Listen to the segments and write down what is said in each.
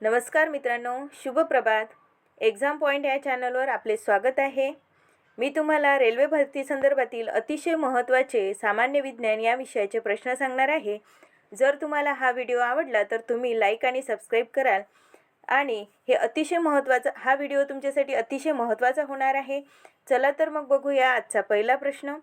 नमस्कार मित्रांनो शुभ प्रभात. एक्झाम पॉईंट या चॅनलवर आपले स्वागत आहे. मी तुम्हाला रेल्वे भरती संदर्भातील अतिशय महत्त्वाचे सामान्य विज्ञान या विषयाचे प्रश्न सांगणार आहे. जर तुम्हाला हा व्हिडिओ आवडला तर तुम्ही लाईक आणि सबस्क्राईब कराल. आणि हे अतिशय महत्त्वाचा हा व्हिडिओ तुमच्यासाठी अतिशय महत्त्वाचा होणार आहे. चला तर मग बघूया आजचा पहिला प्रश्न.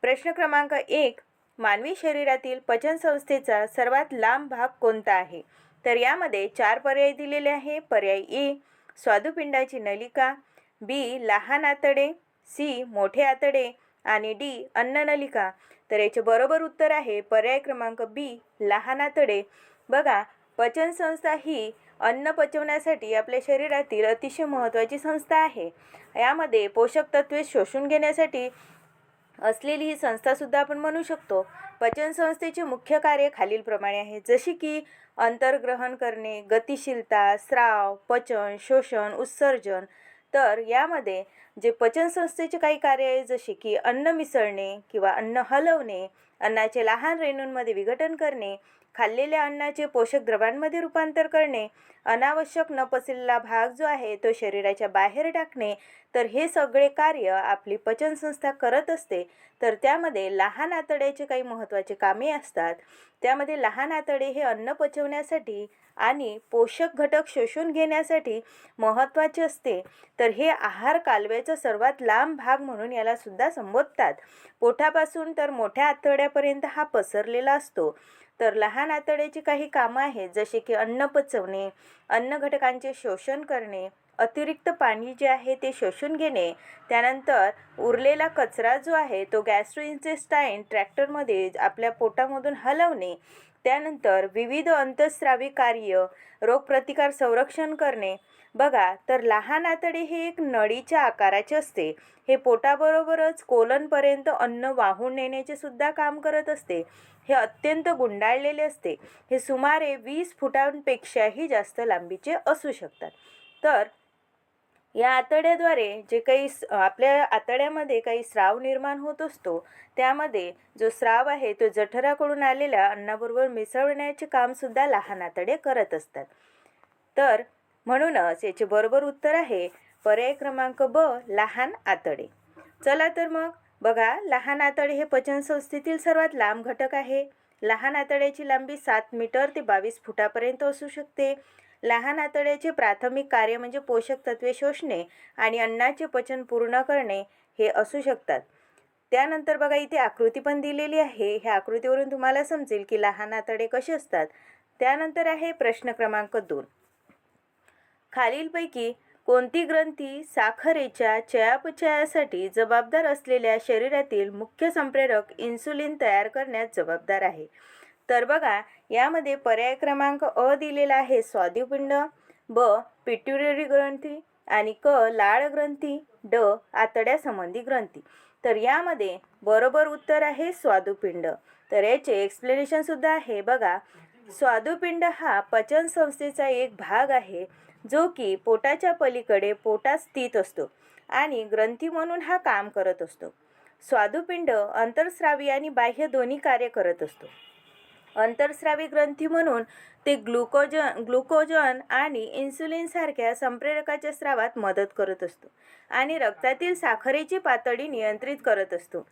प्रश्न क्रमांक एक मानवी शरीरातील पचनसंस्थेचा सर्वात लांब भाग कोणता आहे? तर यामध्ये चार पर्याय दिलेले आहे. पर्याय ए स्वादुपिंडाची नलिका बी लहान आतडे सी मोठे आतडे आणि डी अन्ननलिका तर याचे बरोबर उत्तर आहे पर्याय क्रमांक बी लहान आतडे. बघा पचनसंस्था ही अन्न पचवण्यासाठी आपल्या शरीरातील अतिशय महत्त्वाची संस्था आहे. यामध्ये पोषक तत्वे शोषून घेण्यासाठी असलेली ही संस्थासुद्धा आपण म्हणू शकतो. पचन संस्थेचे मुख्य कार्य खालीलप्रमाणे आहे. जशी की अंतर्ग्रहण करणे गतिशीलता स्राव पचन शोषण उत्सर्जन. तर यामध्ये जे पचन संस्थेचे काही कार्य आहे जसे की अन्न मिसळणे किंवा अन्न हलवणे अन्नाचे लहान रेणूंमध्ये विघटन करणे खाल्लेल्या अन्नाचे पोषक द्रव्यांमध्ये रूपांतर करणे अनावश्यक न पचलेला भाग जो आहे तो शरीराच्या बाहेर टाकणे तर हे सगळे कार्य आपली पचनसंस्था करत असते. तर त्यामध्ये लहान आतड्याचे काही महत्त्वाचे कामे असतात. त्यामध्ये लहान आतडे हे अन्न पचवण्यासाठी आणि पोषक घटक शोषून घेण्यासाठी महत्त्वाचे असते. तर हे आहार कालव्याचा सर्वात लांब भाग म्हणून यालासुद्धा संबोधतात. पोटापासून तर मोठ्या आतड्यापर्यंत हा पसरलेला असतो. तर लहान आतड्याची काही कामं आहेत जसे की अन्न पचवणे अन्न घटकांचे शोषण करणे अतिरिक्त पाणी जे आहे ते शोषून घेणे त्यानंतर उरलेला कचरा जो आहे तो गॅस्ट्रोइन्टेस्टाईन ट्रॅक्टरमध्ये आपल्या पोटामधून हलवणे त्यानंतर विविध अंतस्रावी कार्य रोगप्रतिकार संरक्षण करणे बघा तर लहान आतडे हे एक नळीच्या आकाराचे असते. हे पोटाबरोबरच कोलनपर्यंत अन्न वाहून नेण्याचे सुद्धा काम करत असते. हे अत्यंत गुंडाळलेले असते. हे सुमारे वीस फुटांपेक्षाही जास्त लांबीचे असू शकतात. तर या आतड्याद्वारे जे काही स- आपल्या आतड्यामध्ये काही स्राव निर्माण होत असतो त्यामध्ये जो स्राव आहे तो जठराकडून आलेल्या अन्नाबरोबर मिसळण्याचे कामसुद्धा लहान आतडे करत असतात. तर म्हणूनच याचे बरोबर उत्तर आहे पर्याय क्रमांक ब लहान आतडे. चला तर मग बघा लहान आतडे हे पचनसंस्थेतील सर्वात लांब घटक आहे. लहान आतड्याची लांबी सात मीटर ते बावीस फुटापर्यंत असू शकते. लहान आतड्याचे प्राथमिक कार्य म्हणजे पोषक तत्वे शोषणे आणि अन्नाचे पचन पूर्ण करणे हे असू शकतात. त्यानंतर बघा इथे आकृती पण दिलेली आहे. ह्या आकृतीवरून तुम्हाला समजेल की लहान आतडे कसे असतात. त्यानंतर आहे प्रश्न क्रमांक दोन. खालीलपैकी कोणती ग्रंथी साखरेच्या चयापचयासाठी जबाबदार असलेल्या शरीरातील मुख्य संप्रेरक इन्सुलिन तयार करण्यात जबाबदार आहे? तर बघा यामध्ये पर्याय क्रमांक अ दिलेला आहे स्वादुपिंड ब पिट्युटरी ग्रंथी आणि क लाळ ग्रंथी ड आतड्यासंबंधी ग्रंथी. तर यामध्ये बरोबर उत्तर आहे स्वादुपिंड. तर याचे एक्सप्लेनेशनसुद्धा आहे. बघा स्वादुपिंड हा पचन संस्थेचा एक भाग आहे. जो की पोटाच्या पलीकडे पोटात स्थित असतो आणि ग्रंथी म्हणून हा काम करत असतो. स्वादुपिंड अंतरस्रावी आणि बाह्य दोन्ही कार्य करत असतो. अंतरस्रावी ग्रंथी म्हणून ते ग्लुकोजन ग्लुकोजन आणि इन्सुलिनसारख्या संप्रेरकाच्या स्रावात मदत करत असतो आणि रक्तातील साखरेची पातळी नियंत्रित करत असतो.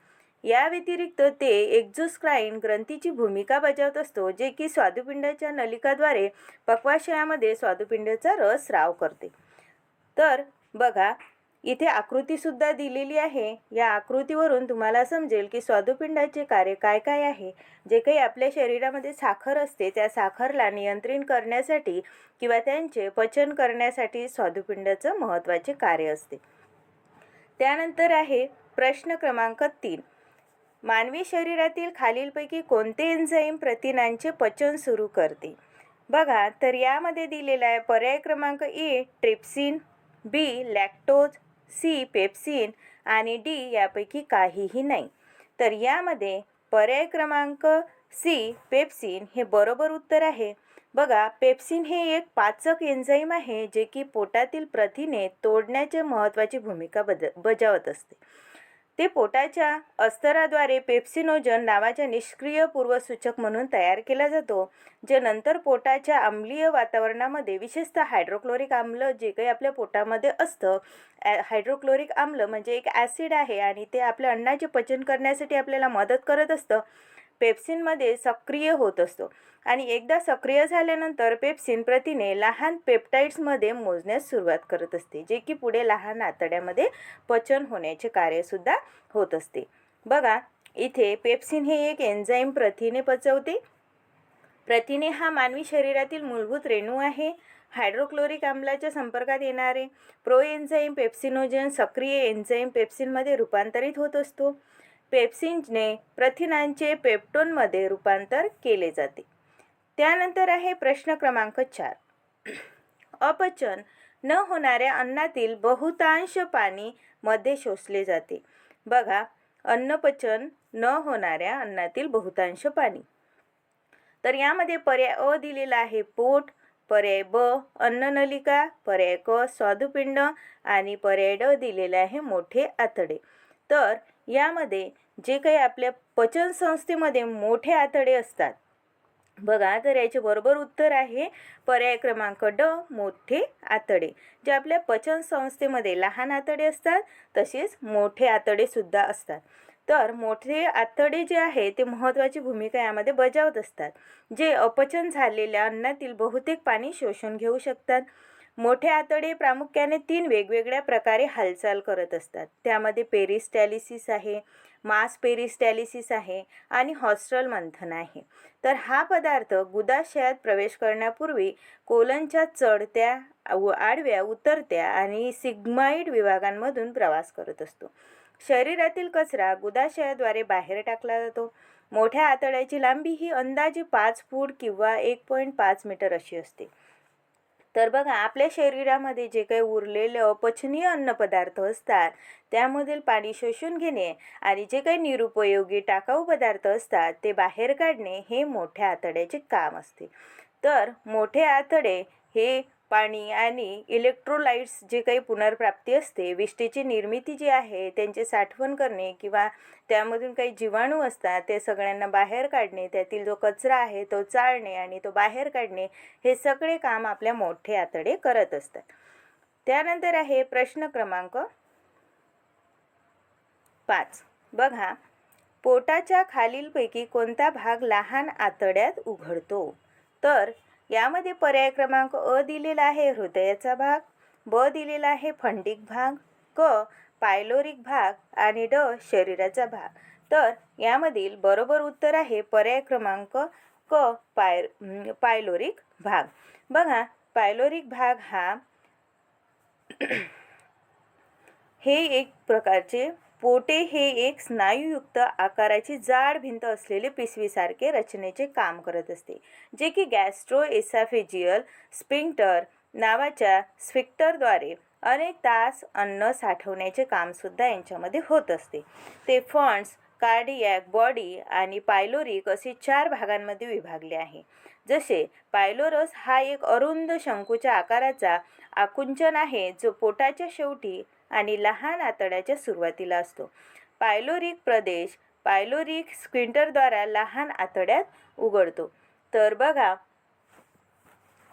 या व्यतिरिक्त ते एक्झोस्क्राईन ग्रंथीची भूमिका बजावत असतो जे की स्वादुपिंडाच्या नलिकाद्वारे पक्वाशयामध्ये स्वादुपिंडाचा रस स्राव करते. तर बघा इथे आकृतीसुद्धा दिलेली आहे. या आकृतीवरून तुम्हाला समजेल की स्वादुपिंडाचे कार्य काय काय आहे. जे काही आपल्या शरीरामध्ये साखर असते त्या साखरला नियंत्रित करण्यासाठी किंवा त्यांचे पचन करण्यासाठी स्वादुपिंडाचं महत्त्वाचे कार्य असते. त्यानंतर आहे प्रश्न क्रमांक तीन. मानवी शरीरातील खालीलपैकी कोणते एन्झाईम प्रथिनांचे पचन सुरू करते? बघा तर यामध्ये दिलेला आहे पर्याय क्रमांक A trypsin B lactose C pepsin आणि डी यापैकी काहीही नाही. तर यामध्ये पर्याय क्रमांक सी पेप्सिन हे बरोबर उत्तर आहे. बघा पेप्सिन हे एक पाचक एन्झाईम आहे जे की पोटातील प्रथिने तोडण्याचे महत्त्वाची भूमिका बज बजावत असते. ते पोटाच्या अस्तराद्वारे पेप्सिनोजन नावाच्या निष्क्रिय पूर्वसूचक म्हणून तयार केला जातो जे नंतर पोटाच्या आम्लीय वातावरणामध्ये विशेषतः हायड्रोक्लोरिक आम्ल जे काही आपल्या पोटामध्ये असतं ॲ- हायड्रोक्लोरिक आम्ल म्हणजे एक ॲसिड आहे आणि ते आपल्या अन्नाचे पचन करण्यासाठी आपल्याला मदत करत असतं. पेप्सिनमध्ये सक्रिय होत असतो. आणि एकदा सक्रिय झाल्यानंतर पेप्सिन प्रथिने लहान पेप्टाइड्समध्ये मोजण्यास सुरुवात करत असते जे की पुढे लहान आतड्यामध्ये पचन होण्याचे कार्यसुद्धा होत असते. बघा इथे पेप्सिन हे एक एन्झाईम प्रथिने पचवते. प्रथिने हा मानवी शरीरातील मूलभूत रेणू आहे. हायड्रोक्लोरिक आम्लाच्या संपर्कात येणारे प्रोएन्झाईम पेप्सिनोजन सक्रिय एन्झाईम पेप्सिनमध्ये रूपांतरित होत असतो. पेप्सिनने प्रथिनांचे पेप्टोनमध्ये रूपांतर केले जाते. त्यानंतर आहे प्रश्न क्रमांक चार. अपचन न होणाऱ्या अन्नातील बहुतांश पाणी मध्ये शोषले जाते. बघा अन्नपचन न होणाऱ्या अन्नातील बहुतांश पाणी. तर यामध्ये पर्याय अ दिलेला आहे. पोट पर्याय ब अन्ननलिका पर्याय क स्वादुपिंड आणि पर्याय ड दिलेला आहे मोठे आतडे. तर यामध्ये जे काही आपल्या पचन संस्थेमध्ये मोठे आतडे असतात. बघा तर याचे बरोबर उत्तर आहे पर्याय क्रमांक ड मोठे आतडे. जे आपल्या पचन संस्थेमध्ये लहान आतडे असतात तसेच मोठे आतडे सुद्धा असतात. तर मोठे आतडे जे आहे ते महत्त्वाची भूमिका यामध्ये बजावत असतात. जे अपचन झालेल्या अन्नातील बहुतेक पाणी शोषून घेऊ शकतात. मोठे आतडे प्रामुख्याने तीन वेगवेगळ्या प्रकारे हालचाल करत असतात. त्यामध्ये पेरिस्टॅलिसिस आहे मास पेरिस्टॅलिसिस आहे आणि हॉस्ट्रल मंथन आहे. तर हा पदार्थ गुदाशयात प्रवेश करण्यापूर्वी कोलनच्या चढत्या व आडव्या उतरत्या आणि सिग्माईड विभागांमधून प्रवास करत असतो. शरीरातील कचरा गुदाशयाद्वारे बाहेर टाकला जातो. मोठ्या आतड्याची लांबी ही अंदाजे पाच फूट किंवा एक पॉईंट पाच मीटर अशी असते. तर बघा आपल्या शरीरामध्ये जे काही उरलेले अपचनीय अन्नपदार्थ असतात त्यामधील पाणी शोषून घेणे आणि जे काही निरुपयोगी टाकाऊ पदार्थ असतात ते बाहेर काढणे हे मोठ्या आतड्याचे काम असते. तर मोठे आतडे हे पाणी आणि इलेक्ट्रोलाइट्स जे काही पुनर्प्राप्ती असते विष्टेची निर्मिती जी आहे त्यांचे साठवण करणे किंवा त्यामधून काही जीवाणू असतात ते सगळ्यांना बाहेर काढणे त्यातील जो कचरा आहे तो चाळणे आणि तो बाहेर काढणे हे सगळे काम आपल्या मोठे आतडे करत असतात. त्यानंतर आहे प्रश्न क्रमांक पाच. बघा पोटाच्या खालीलपैकी कोणता भाग लहान आतड्यात उघडतो? तर यामध्ये पर्याय क्रमांक अ दिलेला आहे हृदयाचा भाग ब दिलेला आहे फंडिक भाग क पायलोरिक भाग आणि ड शरीराचा भाग. तर यामधील बरोबर उत्तर आहे पर्याय क्रमांक क पाय पायलोरिक भाग. बघा पायलोरिक भाग हा हे एक प्रकारचे पोटे हे एक स्नायूयुक्त आकाराची जाड भिंत असलेले पिशवीसारखे रचनेचे काम करत असते जे की गॅस्ट्रो एसाफेजियल स्पिंक्टर नावाच्या स्फिक्टरद्वारे अनेक तास अन्न साठवण्याचे कामसुद्धा यांच्यामध्ये होत असते. ते फंड्स कार्डियॅक बॉडी आणि पायलोरिक असे चार भागांमध्ये विभागले आहे. जसे पायलोरस हा एक अरुंद शंकूच्या आकाराचा आकुंचन आहे जो पोटाच्या शेवटी आणि लहान आतड्याच्या सुरुवातीला असतो. पायलोरिक प्रदेश पायलोरिक स्क्विंटरद्वारा लहान आतड्यात उघडतो. तर बघा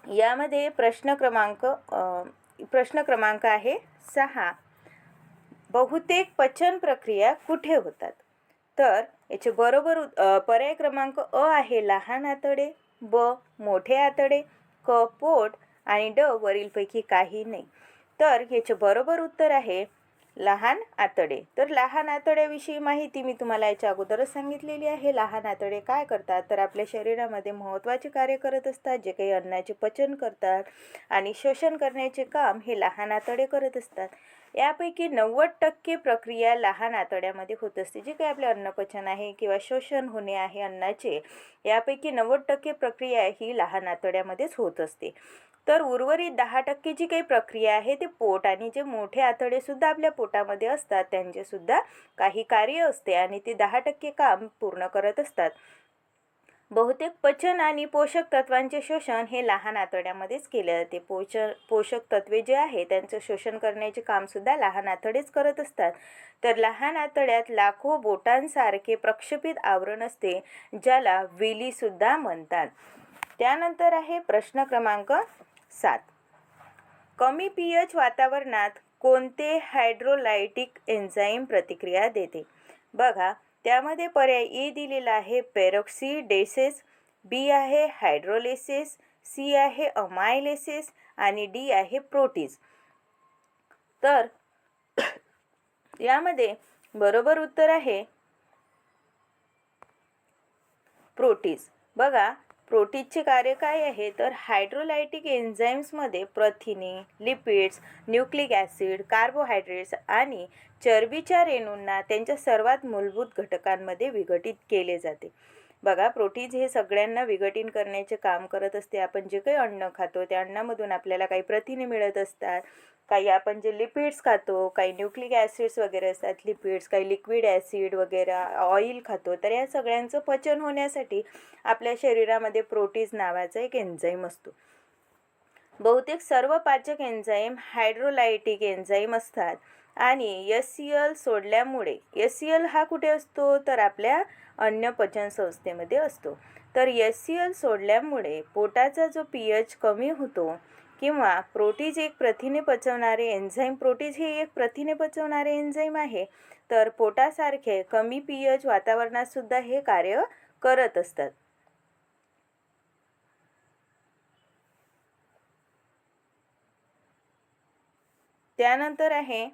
यामध्ये प्रश्न क्रमांक प्रश्न क्रमांक आहे सहा. बहुतेक पचन प्रक्रिया कुठे होतात? तर याचे बरोबर पर्याय क्रमांक अ आहे लहान आतडे ब मोठे आतडे क पोट आणि ड वरीलपैकी काही नाही. तर ह्याचे बरोबर उत्तर आहे लहान आतडे. तर लहान आतड्याविषयी माहिती मी तुम्हाला याच्या अगोदरच सांगितलेली आहे. लहान आतडे काय करतात? तर आपल्या शरीरामध्ये महत्त्वाचे कार्य करत असतात जे काही अन्नाचे पचन करतात आणि शोषण करण्याचे काम हे लहान आतडे करत असतात. यापैकी नव्वद टक्के प्रक्रिया लहान आतड्यामध्ये होत असते. जे काही आपले अन्नपचन आहे किंवा शोषण होणे आहे अन्नाचे यापैकी नव्वद टक्के प्रक्रिया ही लहान आतड्यामध्येच होत असते. तर उर्वरित दहा टक्के जी काही प्रक्रिया आहे ते पोट आणि जे मोठे आतडेसुद्धा आपल्या पोटामध्ये असतात त्यांचेसुद्धा काही कार्य असते आणि ते दहा टक्के काम पूर्ण करत असतात. बहुतेक पचन आणि पोषक तत्वांचे शोषण हे लहान आतड्यामध्येच केले जाते. पोच पोषक तत्वे जे आहे त्यांचं शोषण करण्याचे कामसुद्धा लहान आतडेच करत असतात. तर लहान आतड्यात लाखो बोटांसारखे प्रक्षेपित आवरण असते ज्याला विलीसुद्धा म्हणतात. त्यानंतर आहे प्रश्न क्रमांक सात. कमी पी एच वातावरणात कोणते हायड्रोलायटिक एन्झाईम प्रतिक्रिया देते? बघा त्यामध्ये पर्याय ए दिलेला आहे पेरोक्सिडेसेस बी आहे हायड्रोलेसेस सी आहे अमायलेसेस आणि डी आहे प्रोटीज तर यामध्ये बरोबर उत्तर आहे प्रोटीज बघा प्रोटीजचे कार्य काय आहे? तर हायड्रोलायटिक एन्झाईम्समध्ये प्रथिने लिपिड्स न्यूक्लिक ॲसिड कार्बोहायड्रेट्स आणि चरबीच्या रेणूंना त्यांच्या सर्वात मूलभूत घटकांमध्ये विघटित केले जाते. बघा प्रोटीज हे सगळ्यांना विघटित करण्याचे काम करत असते. आपण जे काही अन्न खातो त्या अन्नामधून आपल्याला काही प्रथिने मिळत असतात. काही आपण जे लिपिड्स खातो काही न्यूक्लिक ॲसिड्स वगैरे असतात लिपिड्स काही लिक्विड ॲसिड वगैरे ऑइल खातो तर या सगळ्यांचं पचन होण्यासाठी आपल्या शरीरामध्ये प्रोटीज नावाचा एक एन्झाईम असतो. बहुतेक सर्व पाचक एन्झाईम हायड्रोलायटिक एन्झाईम असतात. आणि एस सी एल सोडल्यामुळे एस सी एल हा कुठे असतो? तर आपल्या अन्य पचनसंस्थेमध्ये असतो. तर एस सी एल सोडल्यामुळे पोटाचा जो पी एच कमी होतो किंवा प्रोटीज एक प्रथिने पचवणारे एन्झाईम प्रोटीज हे एक प्रथिने पचवणारे एन्झाईम आहे तर पोटासारखे कमी पी एच वातावरणातसुद्धा हे कार्य करत असतात. त्यानंतर आहे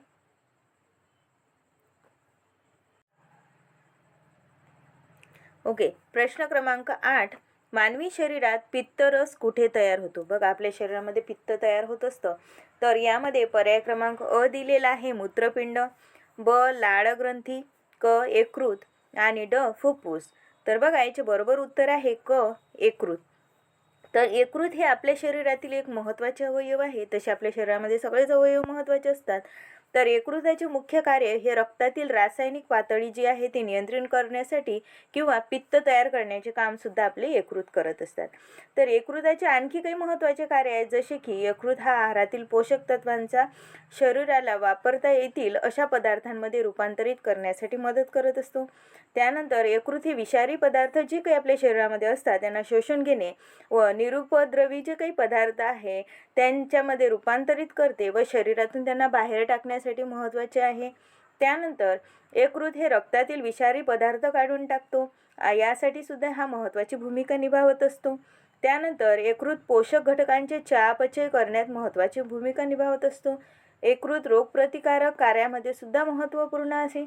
ओके प्रश्न क्रमांक आठ मानवी शरीरात पित्तरस कुठे तयार होतो? बघा आपल्या शरीरामध्ये पित्त तयार होत असतं. तर यामध्ये पर्याय क्रमांक अ दिलेला आहे मूत्रपिंड ब लाळग्रंथी क यकृत आणि ड फुफ्फुस तर बघा याचे बरोबर उत्तर आहे क यकृत तर यकृत हे आपल्या शरीरातील एक महत्त्वाचे अवयव आहे. तसे आपल्या शरीरामध्ये सगळेच अवयव महत्त्वाचे असतात. तर यकृताचे मुख्य कार्य हे रक्तातील रासायनिक पातळी जी आहे ती नियंत्रित करण्यासाठी किंवा पित्त तयार करण्याचे कामसुद्धा आपले यकृत करत असतात. तर यकृताचे आणखी काही महत्त्वाचे कार्य आहेत जसे की यकृत हा आहारातील पोषक तत्वांचा शरीराला वापरता येतील अशा पदार्थांमध्ये रूपांतरित करण्यासाठी मदत करत असतो. त्यानंतर यकृत हे विषारी पदार्थ जे काही आपल्या शरीरामध्ये असतात त्यांना शोषण घेणे व निरुपद्रवी जे काही पदार्थ आहे त्यांच्यामध्ये रूपांतरित करते व शरीरातून त्यांना बाहेर करण्यासाठी महत्त्वाचे आहे. त्यानंतर यकृत हे रक्तातील विषारी पदार्थ काढून टाकतो. यासाठी सुद्धा हा महत्त्वाची भूमिका निभावत असतो. त्यानंतर यकृत पोषक घटकांचे चयापचय करण्यात महत्त्वाची भूमिका निभावत असतो. यकृत रोगप्रतिकारक कार्यामध्ये सुद्धा महत्त्वपूर्ण आहे.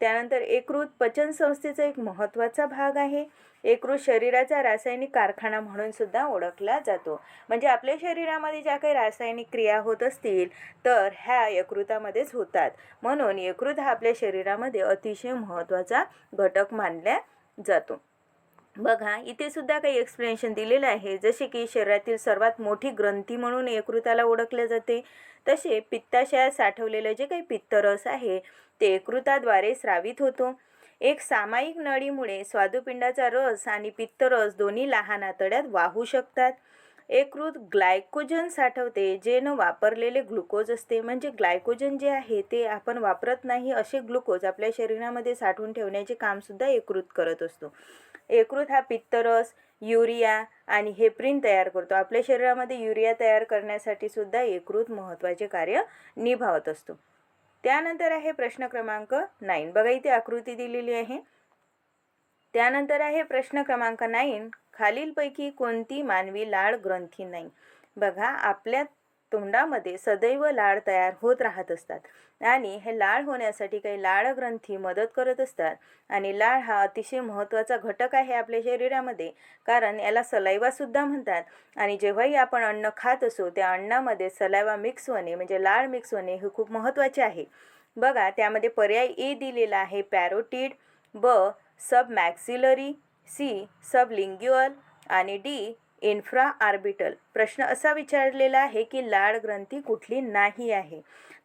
त्यानंतर यकृत पचन संस्थेचा एक महत्त्वाचा भाग आहे. यकृत शरीराचा रासायनिक कारखाना म्हणून सुद्धा ओळखला जातो. म्हणजे आपल्या शरीरामध्ये ज्या काही रासायनिक क्रिया होत असतील तर ह्या यकृतामध्येच होतात. म्हणून यकृत हा आपल्या शरीरामध्ये अतिशय महत्त्वाचा घटक मानला जातो. बघा इथे सुद्धा काही एक्सप्लेनेशन दिलेलं आहे. जसे की शरीरातील सर्वात मोठी ग्रंथी म्हणून यकृताला ओळखले जाते. तसे पित्ताशयात साठवलेलं जे काही पित्तरस आहे ते यकृताद्वारे स्रावित होतो. एक सामायिक नळीमुळे स्वादुपिंडाचा रस आणि पित्तरस दोन्ही लहान आतड्यात वाहू शकतात. एकृत ग्लायकोजन साठवते जे न वापरलेले ग्लुकोज असते. म्हणजे ग्लायकोजन जे आहे ते आपण वापरत नाही असे ग्लुकोज आपल्या शरीरामध्ये साठवून ठेवण्याचे कामसुद्धा एकृत करत असतो. एकृत हा पित्तरस युरिया आणि हेप्रिन तयार करतो. आपल्या शरीरामध्ये युरिया तयार करण्यासाठी सुद्धा एकृत महत्त्वाचे कार्य निभावत असतो. त्यानंतर आहे प्रश्न क्रमांक नाईन बघा इथे आकृती दिलेली आहे. त्यानंतर आहे प्रश्न क्रमांक नाईन खालीलपैकी कोणती मानवी लाळ ग्रंथी नाही? बघा आपल्यात तोंडामध्ये सदैव लाळ तयार होत राहत असतात. आणि हे लाळ होण्यासाठी काही लाळ ग्रंथी मदत करत असतात. आणि लाळ हा अतिशय महत्त्वाचा घटक आहे आपल्या शरीरामध्ये कारण याला सलैवासुद्धा म्हणतात. आणि जेव्हाही आपण अन्न खात असो त्या अन्नामध्ये सलायवा मिक्स होणे म्हणजे लाळ मिक्स होणे हे खूप महत्त्वाचे आहे. बघा त्यामध्ये पर्याय ए दिलेला आहे पॅरोटीड ब सब मॅक्सिलरी सी सब लिंग्युअल आणि डी इन्फ्रा आर्बिटल प्रश्न असा विचारलेला आहे की लाळ ग्रंथी कुठली नाही आहे.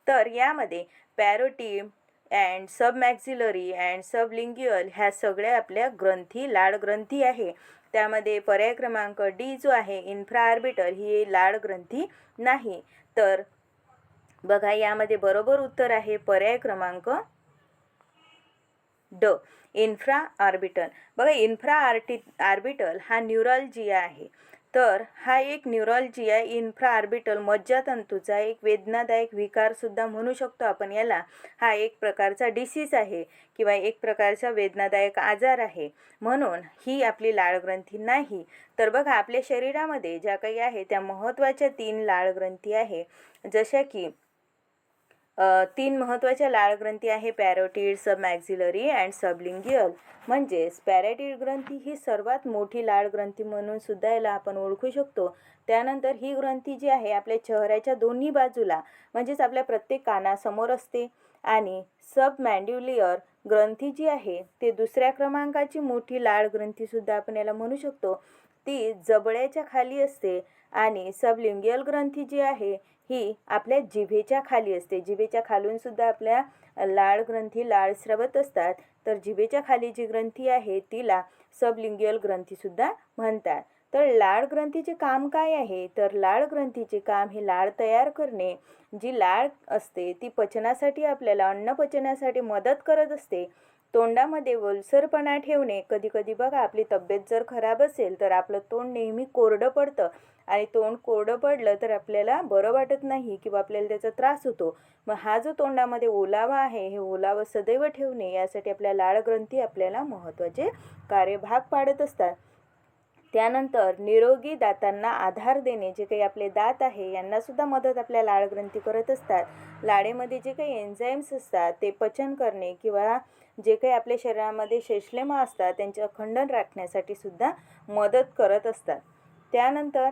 तर यामध्ये पॅरोटी अँड सबमॅक्झिलरी अँड सबलिंग्युअल ह्या सगळ्या आपल्या ग्रंथी लाळ ग्रंथी आहे. त्यामध्ये पर्याय क्रमांक डी जो आहे इन्फ्रा आर्बिटल ही लाळ ग्रंथी नाही. तर बघा यामध्ये बरोबर उत्तर आहे पर्याय क्रमांक ड. इन्फ्रा ऑर्बिटल बघा इन्फ्रा आर्टि ऑर्बिटल हा न्यूरॉलजिया आहे. तर हा एक न्यूरॉलजिया इन्फ्रा ऑर्बिटल मज्जातंतूचा एक वेदनादायक विकारसुद्धा म्हणू शकतो आपण याला. हा एक प्रकारचा डिसीज आहे किंवा एक प्रकारचा वेदनादायक आजार आहे. म्हणून ही आपली लाळग्रंथी नाही. तर बघा आपल्या शरीरामध्ये ज्या काही आहे त्या महत्त्वाच्या तीन लाळग्रंथी आहे. जशा की तीन महत्त्वाच्या लाळ ग्रंथी आहे पॅरोटीड सबमॅक्झिलरी अँड सबलिंगियल. म्हणजेच पॅरेटीड ग्रंथी ही सर्वात मोठी लाळ ग्रंथी म्हणून सुद्धा याला आपण ओळखू शकतो. त्यानंतर ही ग्रंथी जी आहे आपल्या चेहऱ्याच्या दोन्ही बाजूला म्हणजेच आपल्या प्रत्येक कानासमोर असते. आणि सब ग्रंथी जी आहे ते दुसऱ्या क्रमांकाची मोठी लाळ ग्रंथीसुद्धा आपण याला म्हणू शकतो. ती जबड्याच्या खाली असते. आणि सबलिंगियल ग्रंथी जी आहे ही आपल्या जिभेच्या खाली असते. जिभेच्या खालून सुद्धा आपल्या लाळ ग्रंथी लाळ स्रवत असतात. तर जिभेच्या खाली जी ग्रंथी आहे तिला सबलिंगियल ग्रंथीसुद्धा म्हणतात. तर लाळ ग्रंथीचे काम काय आहे? तर लाळ ग्रंथीचे काम हे लाळ तयार करणे. जी लाळ असते ती पचनासाठी आपल्याला अन्न पचनासाठी मदत करत असते. तोंडामध्ये ओलसरपणा ठेवणे. कधी कधी बघा आपली तब्येत जर खराब असेल तर आपलं तोंड नेहमी कोरडं पडतं. आणि तोंड कोरडं पडलं तर आपल्याला बरं वाटत नाही किंवा आपल्याला त्याचा त्रास होतो. मग हा जो तोंडामध्ये ओलावा आहे हे ओलावा सदैव ठेवणे यासाठी आपल्या लाळ ग्रंथी आपल्याला महत्त्वाचे कार्यभाग पाडत असतात. त्यानंतर निरोगी दातांना आधार देणे जे काही आपले दात आहे यांनासुद्धा मदत आपल्या लाळ ग्रंथी करत असतात. लाळेमध्ये जे काही एन्झाईम्स असतात ते पचन करणे किंवा जे काही आपल्या शरीरामध्ये शेषलेमा असतात त्यांचे अखंडन राखण्यासाठी सुद्धा मदत करत असतात. त्यानंतर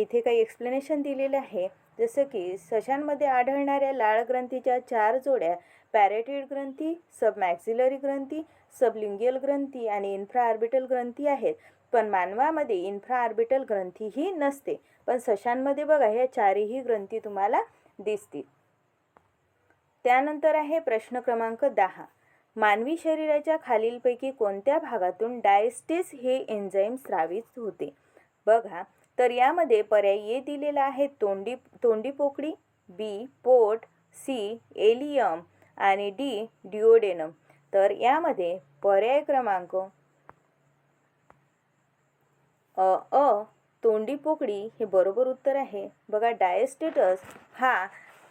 इथे काही एक्सप्लेनेशन दिलेलं आहे. जसं की सशांमध्ये आढळणाऱ्या लाळ ग्रंथीच्या चार जोड्या पॅरेटिड ग्रंथी सबमॅक्झिलरी ग्रंथी सबलिंगियल ग्रंथी आणि इन्फ्रा आर्बिटल ग्रंथी आहेत. पण मानवामध्ये इन्फ्रा आर्बिटल ग्रंथी ही नसते. पण सशांमध्ये बघा ह्या चारही ग्रंथी तुम्हाला दिसतील. त्यानंतर आहे प्रश्न क्रमांक दहा. मानवी शरीराच्या खालीलपैकी कोणत्या भागातून डायस्टेस हे एन्झाईम स्रावित होते? बघा तर यामध्ये पर्याय ये दिलेला आहे तोंडी तोंडी पोकळी बी पोट सी एलियम आणि डी डिओडेनम तर यामध्ये पर्याय क्रमांक अ अ तोंडी पोकळी हे बरोबर उत्तर आहे. बघा डायस्टेटस हा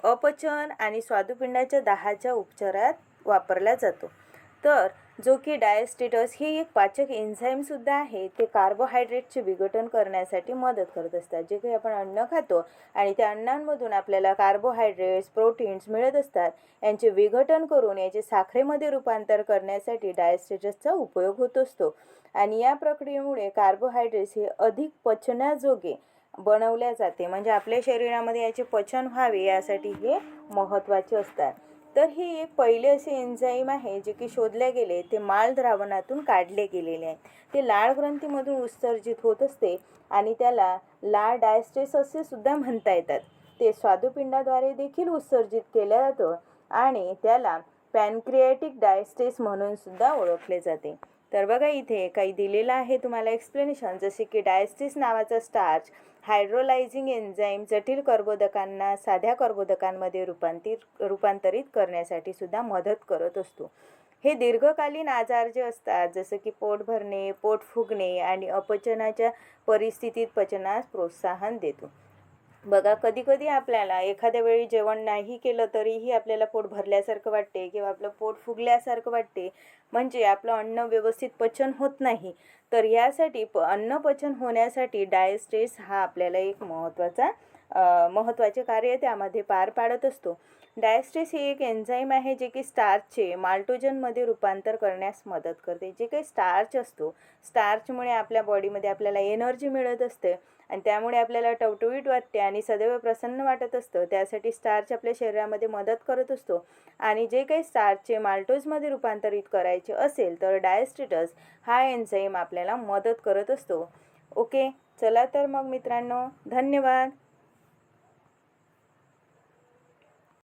अपचन आणि स्वादुपिंडाच्या दाहाच्या उपचारात वापरला जातो. तर जो की डायस्टेटस ही एक पाचक एन्झाईमसुद्धा आहे ते कार्बोहायड्रेटचे विघटन करण्यासाठी मदत करत असतात. जे काही आपण अन्न खातो आणि त्या अन्नांमधून आपल्याला कार्बोहायड्रेट्स प्रोटीन्स मिळत असतात यांचे विघटन करून याचे साखरेमध्ये रूपांतर करण्यासाठी डायस्टेटसचा उपयोग होत असतो. आणि या प्रक्रियेमुळे कार्बोहायड्रेट्स हे अधिक पचनाजोगे बनवल्या जाते. म्हणजे आपल्या शरीरामध्ये याचे पचन व्हावे यासाठी हे महत्त्वाचे असतात. तर हे एक पहिले असे एन्झाईम आहे जे की शोधले गेले ते माल द्रावणातून काढले गेलेले आहे. ते लाळ ग्रंथीमधून उत्सर्जित होत असते आणि त्याला लाळ डायस्टेस असे सुद्धा म्हणता येतात. ते स्वादुपिंडाद्वारे देखील उत्सर्जित केलं जातं आणि त्याला पॅनक्रिएटिक डायस्टेस म्हणून सुद्धा ओळखले जाते. तर बघा इथे काही दिलेलं आहे तुम्हाला एक्सप्लेनेशन जसे की डायस्टिस नावाचा स्टार्च हायड्रोलायझिंग एन्झाईम जटिल कर्बोदकांना साध्या कर्बोदकांमध्ये रूपांतर रूपांतरित करण्यासाठी सुद्धा मदत करत असतो. हे दीर्घकालीन आजार जे असतात जसं की पोट भरणे पोट फुगणे आणि अपचनाच्या परिस्थितीत पचनास प्रोत्साहन देतो. बघा कधी कधी आपल्याला एखाद्या वेळी जेवण नाही केलं तरीही आपल्याला पोट भरल्यासारखं वाटते किंवा आपलं पोट फुगल्यासारखं वाटते. म्हणजे आपलं अन्न व्यवस्थित पचन होत नाही. तर यासाठी प अन्न पचन होण्यासाठी डायस्टेस हा आपल्याला एक महत्त्वाचा महत्त्वाचे कार्य त्यामध्ये पार पाडत असतो. डायस्टेस ही एक एन्झाईम आहे जे की स्टार्चचे माल्टोजनमध्ये रूपांतर करण्यास मदत करते. जे काही स्टार्च असतो स्टार्चमुळे आपल्या बॉडीमध्ये आपल्याला एनर्जी मिळत असते. आणि त्यामुळे आपल्याला टवटवीट वाटते आणि सदैव प्रसन्न वाटत असतं. त्यासाठी स्टार्च आपल्या शरीरामध्ये मदत करत असतो. आणि जे काही स्टार्चचे माल्टोजमध्ये रूपांतरित करायचे असेल तर डायस्टिटस हा एन्झाईम आपल्याला मदत करत असतो. ओके चला तर मग मित्रांनो धन्यवाद.